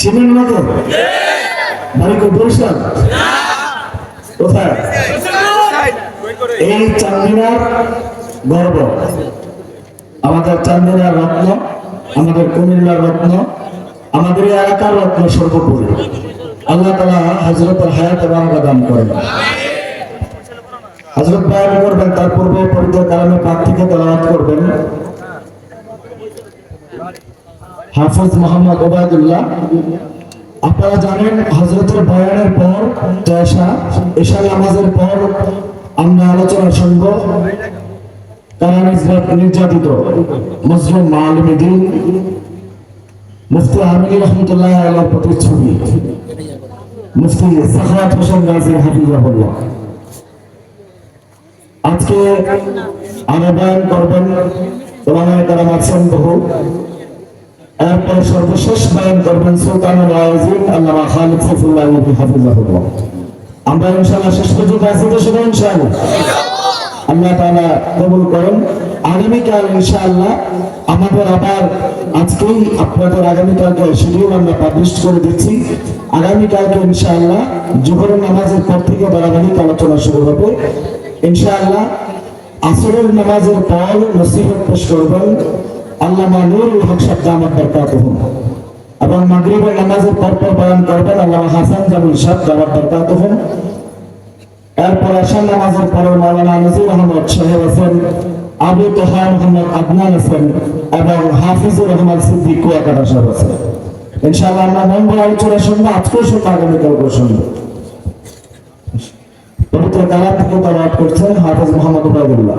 চিনেন না তো? বাড়ি কো বরিশাল কোথায়? এই চান্দিনার গর্ব। আমাদের চান্দিনার রত্ন, আমাদের কুমিল্লার রত্ন, আমাদের এলাকার রত্ন সর্বোপরি। আল্লাহ তালা হজরতের হায়াত বারাকা দান করেন। হজরত বয়ান করবেন তার পূর্বে পবিত্র কালামে পাক থেকে তেলাওয়াত করবেন। হাফিজ মোহাম্মদ ওবায়দুল্লাহ। আপনারা জানেন হজরতের বয়ানের পর জয়সা এশা নামাজের পর আমরা আলোচনা শুনব। নির্যাত- নির্যাতিত? মুসলিম মালিম মুফতি আমিনী রহমতুল্লাহ আল্লাহর প্রতিচ্ছবি। মুফতি সাখাত হোসেন গাজী হাফিজাহুল্লাহ। আজকে আহ্বান করবেন। ওলামায় তারা আছেন বহু। এরপর সর্বশেষ বয়ান করবেন সুলতান আলাউদ্দিন আল্লামা খালিদ নবী আমরা ইনশাআল্লাহ শেষ পর্যন্ত আছি, তো সেটা ইনশাআল্লাহ। আল্লাহ কবুল আগামীকাল ইনশাআল্লাহ আমাদের আবার আজকেই আপনাদের আগামীকালকে শিডিউল আমরা পাবলিশ করে দিচ্ছি। আগামীকালকে ইনশাআল্লাহ জোহরের নামাজের পর থেকে ধারাবাহিক আলোচনা শুরু হবে। ইনশাআল্লাহ আসরের নামাজের পর নসিহত পেশ করবেন। আল্লামা নুরুল হক সাহেব দামাত বরকাতুহুম এবং মাগরিবের নামাজের পর পর বয়ান করবেন, আল্লামা হাসান জামিল সাহেব দামাত বরকাতুহুম এরপর আসার নামাজের পরে মাওলানা নজির আহমদ সাহেব আছেন, আবু তোহা মোহাম্মদ আদনান আছেন এবং হাফিজুর রহমান সিদ্দিক কুয়াকাটা সাহেব আছেন। ইনশাআল্লাহ আমরা মঙ্গল আলোচনা শুনব, আজকেও শুনব শুনব। পবিত্র থেকে তালাওয়াত করছেন হাফিজ মোহাম্মদ উবাইদুল্লাহ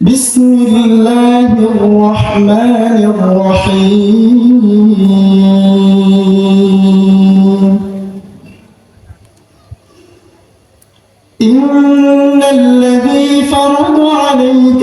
بسم الله الرحمن الرحيم. إن الذي فرض عليك